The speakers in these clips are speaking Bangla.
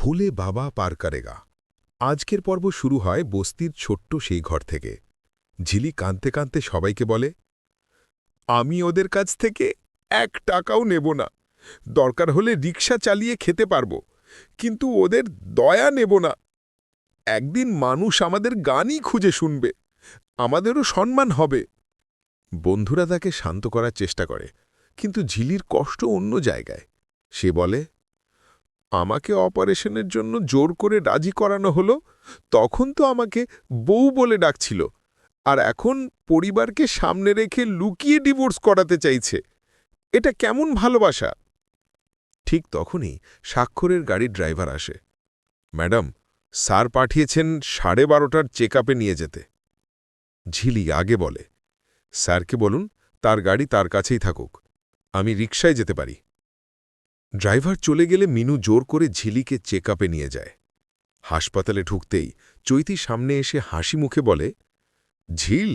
ভুলে বাবা পার কারেগা। আজকের পর্ব শুরু হয় বস্তির ছোট্ট সেই ঘর থেকে। ঝিলি কাঁদতে কাঁদতে সবাইকে বলে, আমি ওদের কাছ থেকে এক টাকাও নেব না। দরকার হলে রিক্সা চালিয়ে খেতে পারব, কিন্তু ওদের দয়া নেব না। একদিন মানুষ আমাদের গানই খুঁজে শুনবে, আমাদেরও সম্মান হবে বন্ধুরা তাকে শান্ত করার চেষ্টা করে, কিন্তু ঝিলির কষ্ট অন্য জায়গায়। সে বলে আমাকে অপারেশনের জন্য জোর করে রাজি করানো হলো, তখন তো আমাকে বউ বলে ডাকছিল, আর এখন পরিবারকে সামনে রেখে লুকিয়ে ডিভোর্স করাতে চাইছে। এটা কেমন ভালোবাসা? ঠিক তখনই স্বাক্ষরের গাড়ির ড্রাইভার আসে। ম্যাডাম, স্যার পাঠিয়েছেন সাড়ে বারোটার চেক নিয়ে যেতে। ঝিলি আগে বলে, স্যারকে বলুন, তার গাড়ি তার কাছেই থাকুক, আমি রিকশায় যেতে পারি। ড্রাইভার চলে গেলে মিনু জোর করে ঝিলিকে চেক নিয়ে যায়। হাসপাতালে ঢুকতেই চৈতি সামনে এসে হাসি মুখে বলে, ঝিল,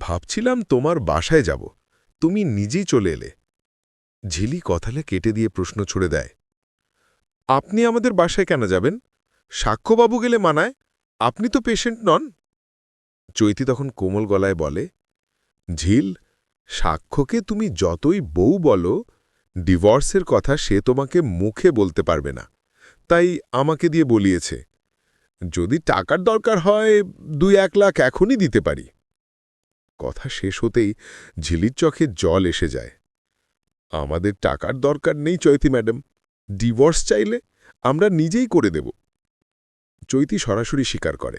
ভাবছিলাম তোমার বাসায় যাব, তুমি নিজেই চলে এলে। ঝিলি কথালে কেটে দিয়ে প্রশ্ন ছুড়ে দেয়, আপনি আমাদের বাসায় কেন যাবেন? সাক্ষ্যবাবু গেলে মানায়, আপনি তো পেশেন্ট নন? চৈতি তখন কোমল গলায় বলে, ঝিল, সাক্ষ্যকে তুমি যতই বউ বলো ডিভোর্সের কথা সে তোমাকে মুখে বলতে পারবে না। তাই আমাকে দিয়ে বলিয়েছে, যদি টাকার দরকার হয়, দুই এক লাখ এখনই দিতে পারি। কথা শেষ হতেই ঝিলির চোখে জল এসে যায়। আমাদের টাকার দরকার নেই চৈতি ম্যাডাম, ডিভোর্স চাইলে আমরা নিজেই করে দেব। চৈতি সরাসরি স্বীকার করে,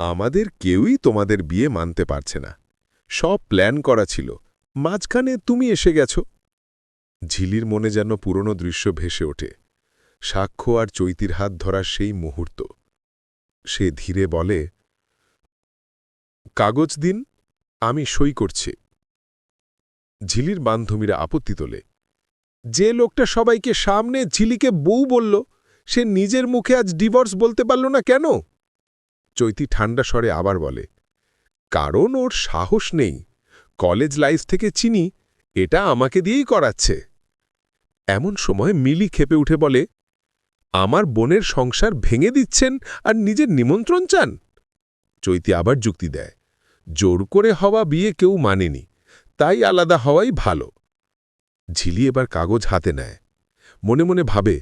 আমাদের কেউই তোমাদের বিয়ে মানতে পারছে না। সব প্ল্যান করা ছিল। মাঝখানে তুমি এসে গেছো। ঝিলির মনে যেন পুরনো দৃশ্য ভেসে ওঠে। সাক্ষ্য আর চৈতির হাত ধরার সেই মুহূর্ত। সে ধীরে বলে, কাগজ দিন, আমি সই করছি। ঝিলির বান্ধবীরা আপত্তি তোলে, যে লোকটা সবাইকে সামনে ঝিলিকে বউ বলল, সে নিজের মুখে আজ ডিভোর্স বলতে পারল না কেন? চৈতি ঠান্ডা স্বরে আবার বলে, কারণ ওর সাহস নেই। কলেজ লাইফ থেকে চিনি, এটা আমাকে দিয়েই করাচ্ছে। এমন সময় মিলি খেপে উঠে বলে, আমার বোনের সংসার ভেঙে দিচ্ছেন আর নিজের নিমন্ত্রণ চান? চৈতি আবার যুক্তি দেয়, জোর করে হওয়া বিয়ে কেউ মানেনি, তাই আলাদা হওয়াই ভালো। ঝিলি এবার কাগজ হাতে নেয়, মনে মনে ভাবে,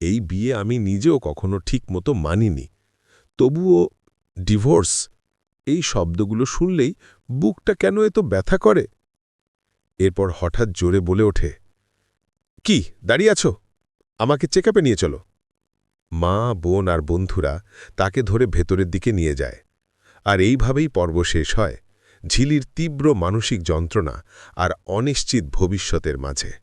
এই বিয়ে আমি নিজেও কখনো ঠিক মতো মানিনি, তবুও ডিভোর্স, এই শব্দগুলো শুনলেই বুকটা কেন এত ব্যথা করে? এরপর হঠাৎ জোরে বলে ওঠে কি, দাঁড়িয়ে আছো? আমাকে চেক নিয়ে চলো। মা, বোন আর বন্ধুরা তাকে ধরে ভেতরের দিকে নিয়ে যায়। আর এইভাবেই পর্ব শেষ হয়। ঝিলির তীব্র মানসিক যন্ত্রণা আর অনিশ্চিত ভবিষ্যতের মাঝে।